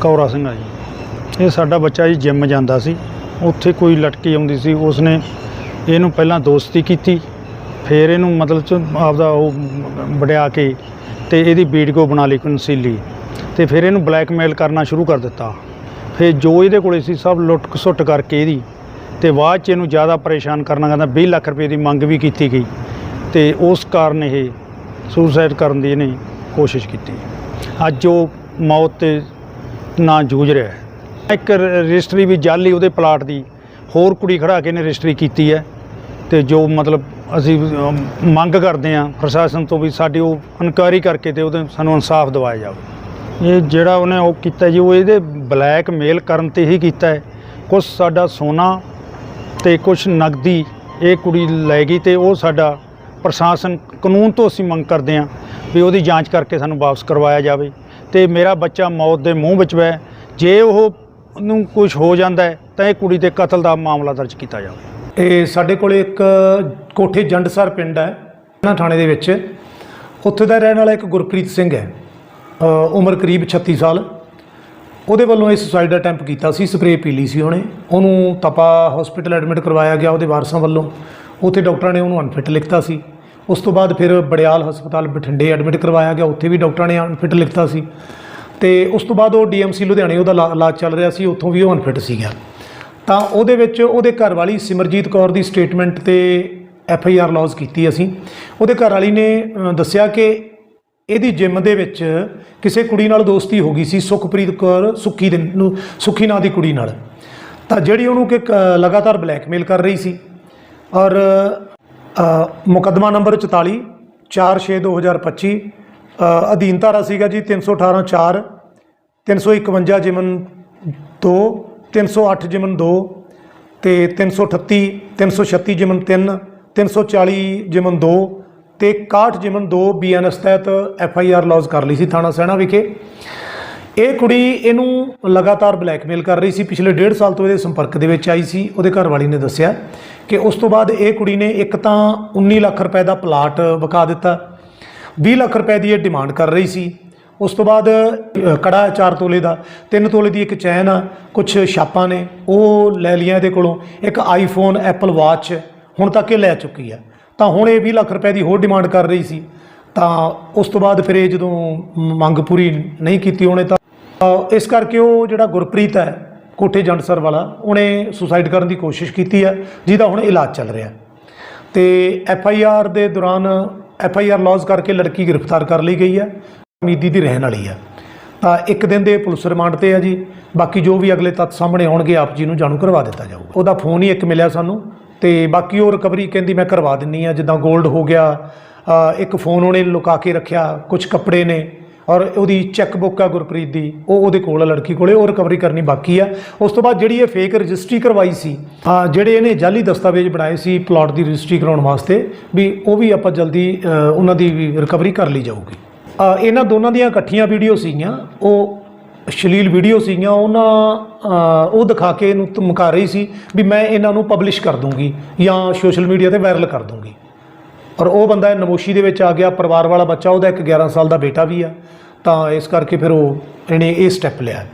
Quora Singh ਆ ਜੀ। ਇਹ ਸਾਡਾ ਬੱਚਾ ਜੀ ਜਿੰਮ ਜਾਂਦਾ ਸੀ। ਉੱਥੇ ਕੋਈ ਲਟਕੀ ਆਉਂਦੀ ਸੀ। ਉਸਨੇ ਇਹਨੂੰ ਪਹਿਲਾਂ ਦੋਸਤੀ ਕੀਤੀ। ਫਿਰ ਇਹਨੂੰ ਮਤਲਬ ਚ ਆਪਦਾ ਉਹ ਵਡਿਆ ਕੇ ਤੇ ਇਹਦੀ ਵੀਡੀਓ ਬਣਾ ਲਈ ਕਨਸੀਲੀ ਤੇ ਫਿਰ ਇਹਨੂੰ ਬਲੈਕਮੇਲ ਕਰਨਾ ਸ਼ੁਰੂ ਕਰ ਦਿੱਤਾ। ਫਿਰ ਜੋ ਇਹਦੇ ਕੋਲੇ ਸੀ, ਸਭ ਲੁੱਟ ਖਸੁੱਟ ਕਰਕੇ ਇਹਦੀ। ਤੇ ਬਾਅਦ ਚ ਇਹਨੂੰ ਜ਼ਿਆਦਾ ਪਰੇਸ਼ਾਨ ਕਰਨਾ ਕਹਿੰਦਾ 20 ਲੱਖ ਰੁਪਏ ਦੀ ਮੰਗ ਵੀ ਕੀਤੀ ਗਈ। ਤੇ ਉਸ ਕਾਰਨ ਇਹ ਸੁਸਾਈਡ ਕਰਨ ਦੀ ਇਹਨੇ ਕੋਸ਼ਿਸ਼ ਕੀਤੀ। ਅੱਜ ਉਹ ਮੌਤ ਤੇ ਨਾ ਜੂਝ ਰਿਹਾ ਹੈ। ਇੱਕ ਰਜਿਸਟਰੀ ਵੀ ਜਾਲੀ ਉਹਦੇ ਪਲਾਟ ਦੀ, ਹੋਰ ਕੁੜੀ ਖੜਾ ਕੇ ਇਹਨੇ ਰਜਿਸਟਰੀ ਕੀਤੀ ਹੈ। ਤੇ ਜੋ ਮਤਲਬ ਅਸੀਂ ਮੰਗ ਕਰਦੇ ਹਾਂ ਪ੍ਰਸ਼ਾਸਨ ਤੋਂ ਵੀ ਸਾਡੀ ਉਹ ਇਨਕੁਆਇਰੀ ਕਰਕੇ ਤੇ ਉਹਦੇ ਸਾਨੂੰ ਇਨਸਾਫ ਦਿਵਾਇਆ ਜਾਵੇ। ਇਹ ਜਿਹੜਾ ਉਹਨੇ ਉਹ ਕੀਤਾ ਜੀ, ਉਹ ਇਹਦੇ ਬਲੈਕਮੇਲ ਕਰਨ ਤੇ ਹੀ ਕੀਤਾ ਹੈ। ਕੁਛ ਸਾਡਾ ਸੋਨਾ ਤੇ ਕੁਛ ਨਗਦੀ ਇਹ ਕੁੜੀ ਲੈ ਗਈ ਤੇ ਉਹ ਸਾਡਾ ਪ੍ਰਸ਼ਾਸਨ ਕਾਨੂੰਨ ਤੋਂ ਅਸੀਂ ਮੰਗ ਕਰਦੇ ਹਾਂ ਵੀ ਉਹਦੀ ਜਾਂਚ ਕਰਕੇ ਸਾਨੂੰ ਵਾਪਸ ਕਰਵਾਇਆ ਜਾਵੇ। ਤੇ ਮੇਰਾ ਬੱਚਾ ਮੌਤ ਦੇ ਮੂੰਹ ਵਿੱਚ ਵੈ ਜੇ ਉਹ ਨੂੰ ਕੁਝ ਹੋ ਜਾਂਦਾ ਹੈ, ਤਾਂ ਇਹ ਕੁੜੀ ਦੇ ਕਤਲ ਦਾ ਮਾਮਲਾ ਦਰਜ ਕੀਤਾ ਜਾਵੇ। ਇਹ ਸਾਡੇ ਕੋਲੇ ਇੱਕ ਕੋਠੇ ਜੰਡਸਰ ਪਿੰਡ ਹੈ ਨਾ ਥਾਣੇ ਦੇ ਵਿੱਚ। ਉੱਥੇ ਦਾ ਰਹਿਣ ਵਾਲਾ ਇੱਕ ਗੁਰਪ੍ਰੀਤ ਸਿੰਘ ਹੈ ਉਮਰ ਕਰੀਬ 36 ਸਾਲ। ਉਹਦੇ ਵੱਲੋਂ ਇਹ ਸੁਸਾਈਡ ਦਾ ਅਟੈਂਪ ਕੀਤਾ ਸੀ ਸਪਰੇਅ ਪੀ ਲਈ ਸੀ ਉਹਨੇ। ਉਹਨੂੰ ਤਪਾ ਹਸਪੀਟਲ ਐਡਮਿਟ ਕਰਵਾਇਆ ਗਿਆ ਉਹਦੇ ਵਾਰਸਾਂ ਵੱਲੋਂ। ਉੱਥੇ ਡਾਕਟਰਾਂ ਨੇ ਉਹਨੂੰ ਅਨਫਿਟ ਲਿਖਤਾ ਸੀ। ਉਸ ਤੋਂ ਬਾਅਦ ਫਿਰ ਬੜਿਆਲ ਹਸਪਤਾਲ ਬਠਿੰਡੇ ਐਡਮਿਟ ਕਰਵਾਇਆ ਗਿਆ। ਉੱਥੇ ਵੀ ਡਾਕਟਰਾਂ ਨੇ ਅਨਫਿਟ ਲਿਖਤਾ ਸੀ। ਤੇ ਉਸ ਤੋਂ ਬਾਅਦ ਉਹ ਡੀਐਮਸੀ ਲੁਧਿਆਣੇ ਉਹਦਾ ਇਲਾ- ਇਲਾਜ ਚੱਲ ਰਿਹਾ ਸੀ। ਉੱਥੋਂ ਵੀ ਉਹ ਅਨਫਿਟ ਸੀਗਾ। ਤਾਂ ਉਹਦੇ ਵਿੱਚ ਉਹਦੇ ਘਰ ਵਾਲੀ ਸਿਮਰਜੀਤ ਕੌਰ ਦੀ ਸਟੇਟਮੈਂਟ ਤੇ ਐਫ ਆਈ ਆਰ ਲੌਜ ਕੀਤੀ ਅਸੀਂ। ਉਹਦੇ ਘਰ ਵਾਲੀ ਨੇ ਦੱਸਿਆ ਕਿ ਇਹਦੀ ਜਿਮ ਦੇ ਵਿੱਚ ਕਿਸੇ ਕੁੜੀ ਨਾਲ ਦੋਸਤੀ ਹੋ ਗਈ ਸੀ, ਸੁਖਪ੍ਰੀਤ ਕੌਰ ਸੁੱਖੀ ਦੇ ਨੂੰ, ਸੁੱਖੀ ਨਾਂ ਦੀ ਕੁੜੀ ਨਾਲ। ਤਾਂ ਜਿਹੜੀ ਉਹਨੂੰ ਕਿ ਕ- ਲਗਾਤਾਰ ਬਲੈਕਮੇਲ ਕਰ ਰਹੀ ਸੀ। ਔਰ ਮੁਕੱਦਮਾ ਨੰਬਰ 44 4/6/2025 ਅ, ਅਧੀਨ ਧਾਰਾ ਸੀਗਾ ਜੀ 318 4 351 ਜਿਮਨ 2 308 ਜਿਮਨ 2 ਤੇ 338 336 ਜਿਮਨ 3 340 ਜਿਮਨ 2 ਤੇ 61 ਜਿਮਨ 2 ਬੀਐਨਐਸ ਤਹਿਤ ਐਫ ਆਈ ਆਰ ਲੌਜ ਕਰ ਲਈ ਸੀ ਥਾਣਾ ਸੈਣਾ ਵਿਖੇ। ਇਹ ਕੁੜੀ ਇਹਨੂੰ ਲਗਾਤਾਰ ਬਲੈਕਮੇਲ ਕਰ ਰਹੀ ਸੀ। ਪਿਛਲੇ ਡੇਢ ਸਾਲ ਤੋਂ ਇਹਦੇ ਸੰਪਰਕ ਦੇ ਵਿੱਚ ਆਈ ਸੀ। ਉਹਦੇ ਘਰ ਵਾਲੀ ਨੇ ਦੱਸਿਆ ਕਿ ਉਸ ਤੋਂ ਬਾਅਦ ਇਹ ਕੁੜੀ ਨੇ ਇੱਕ ਤਾਂ 19 ਲੱਖ ਰੁਪਏ ਦਾ ਪਲਾਟ ਵਿਕਾ ਦਿੱਤਾ। 20 ਲੱਖ ਰੁਪਏ ਦੀ ਇਹ ਡਿਮਾਂਡ ਕਰ ਰਹੀ ਸੀ। ਉਸ ਤੋਂ ਬਾਅਦ ਅ, ਕੜਾ 4 ਤੋਲੇ ਦਾ। 3 ਤੋਲੇ ਦੀ ਇੱਕ ਚੈਨ ਆ। ਕੁਝ ਛਾਪਾਂ ਨੇ। ਉਹ ਲੈ ਲਈਆਂ ਇਹਦੇ ਕੋਲੋਂ। ਇੱਕ ਆਈਫੋਨ ਐਪਲ ਵਾਚ ਹੁਣ ਤੱਕ ਇਹ ਲੈ ਚੁੱਕੀ ਆ। ਤਾਂ ਹੁਣ ਇਹ 20 ਲੱਖ ਰੁਪਏ ਦੀ ਹੋਰ ਡਿਮਾਂਡ ਕਰ ਰਹੀ ਸੀ। ਤਾਂ ਉਸ ਤੋਂ ਬਾਅਦ ਫਿਰ ਇਹ ਜਦੋਂ ਮੰਗ ਪੂਰੀ ਨਹੀਂ ਕੀਤੀ ਉਹਨੇ ਤਾਂ ਇਸ ਕਰਕੇ ਉਹ ਜਿਹੜਾ ਗੁਰਪ੍ਰੀਤ ਹੈ, ਕੋਠੇ ਜੰਡਸਰ ਵਾਲਾ, ਉਹਨੇ ਸੁਸਾਈਡ ਕਰਨ ਦੀ ਕੋਸ਼ਿਸ਼ ਕੀਤੀ ਹੈ, ਜਿਹਦਾ ਹੁਣ ਇਲਾਜ ਚੱਲ ਰਿਹਾ ਤੇ ਐਫ ਆਈ ਆਰ ਦੇ ਦੌਰਾਨ ਐਫ ਆਈ ਆਰ ਲੌਜ ਕਰਕੇ ਲੜਕੀ ਗ੍ਰਿਫਤਾਰ ਕਰ ਲਈ ਗਈ ਹੈ ਉਮੀਦੀ ਦੀ ਰਹਿਣ ਵਾਲੀ ਹੈ। ਤਾਂ ਇੱਕ ਦਿਨ ਦੇ ਪੁਲਿਸ ਰਿਮਾਂਡ ਤੇ ਆ ਜੀ, ਬਾਕੀ ਜੋ ਵੀ ਅਗਲੇ ਤੱਤ ਸਾਹਮਣੇ ਆਉਣਗੇ, ਆਪ ਜੀ ਨੂੰ ਜਾਣੂ ਕਰਵਾ ਦਿੱਤਾ ਜਾਊਗਾ। ਉਹਦਾ ਫੋਨ ਹੀ ਇੱਕ ਮਿਲਿਆ ਸਾਨੂੰ, ਤੇ ਬਾਕੀ ਉਹ ਰਿਕਵਰੀ ਕਹਿੰਦੀ, ਮੈਂ ਕਰਵਾ ਦਿੰਨੀ ਆ ਜਿੱਦਾਂ 골ਡ ਹੋ ਗਿਆ ਇੱਕ ਫੋਨ ਉਹਨੇ ਲੁਕਾ ਕੇ ਰੱਖਿਆ ਕੁਝ ਕੱਪੜੇ ਨੇ, ਔਰ ਉਹਦੀ ਚੈੱਕ ਬੁੱਕ ਆ ਗੁਰਪ੍ਰੀਤ ਦੀ, ਉਹ ਉਹਦੇ ਕੋਲ ਆ, ਲੜਕੀ ਕੋਲੇ, ਉਹ ਰਿਕਵਰੀ ਕਰਨੀ ਬਾਕੀ ਆ। ਉਸ ਤੋਂ ਬਾਅਦ ਜਿਹੜੀ ਇਹ ਫੇਕ ਰਜਿਸਟਰੀ ਕਰਵਾਈ ਸੀ, ਆ, ਜਿਹੜੇ ਇਹਨੇ ਜਾਲੀ ਦਸਤਾਵੇਜ਼ ਬਣਾਏ ਸੀ ਪਲਾਟ ਦੀ ਰਜਿਸਟਰੀ ਕਰਾਉਣ ਵਾਸਤੇ, ਵੀ ਉਹ ਵੀ ਆਪਾਂ ਜਲਦੀ ਉਹਨਾਂ ਦੀ ਰਿਕਵਰੀ ਕਰ ਲਈ ਜਾਊਗੀ। ਇਹਨਾਂ ਦੋਨਾਂ ਦੀਆਂ ਇਕੱਠੀਆਂ ਵੀਡੀਓ ਸੀਗੀਆਂ, ਉਹ ਸ਼ਲੀਲ ਵੀਡੀਓ ਸੀਗੀਆਂ, ਉਹਨਾਂ ਉਹ ਦਿਖਾ ਕੇ ਇਹਨੂੰ ਧਮਕਾ ਰਹੀ ਸੀ ਵੀ ਮੈਂ ਇਹਨਾਂ ਨੂੰ ਪਬਲਿਸ਼ ਕਰ ਦੂੰਗੀ ਜਾਂ ਸੋਸ਼ਲ ਮੀਡੀਆ ਤੇ ਵਾਇਰਲ ਕਰ ਦੂੰਗੀ। ਔਰ ਉਹ ਬੰਦਾ ਨਮੋਸ਼ੀ ਦੇ ਵਿੱਚ ਆ ਗਿਆ, ਪਰਿਵਾਰ ਵਾਲਾ ਬੱਚਾ, ਉਹਦਾ ਇੱਕ 11 ਸਾਲ ਦਾ ਬੇਟਾ ਵੀ ਆ। ਤਾਂ ਇਸ ਕਰਕੇ ਫਿਰ ਉਹ ਇਹਨੇ ਇਹ ਸਟੈਪ ਲਿਆ।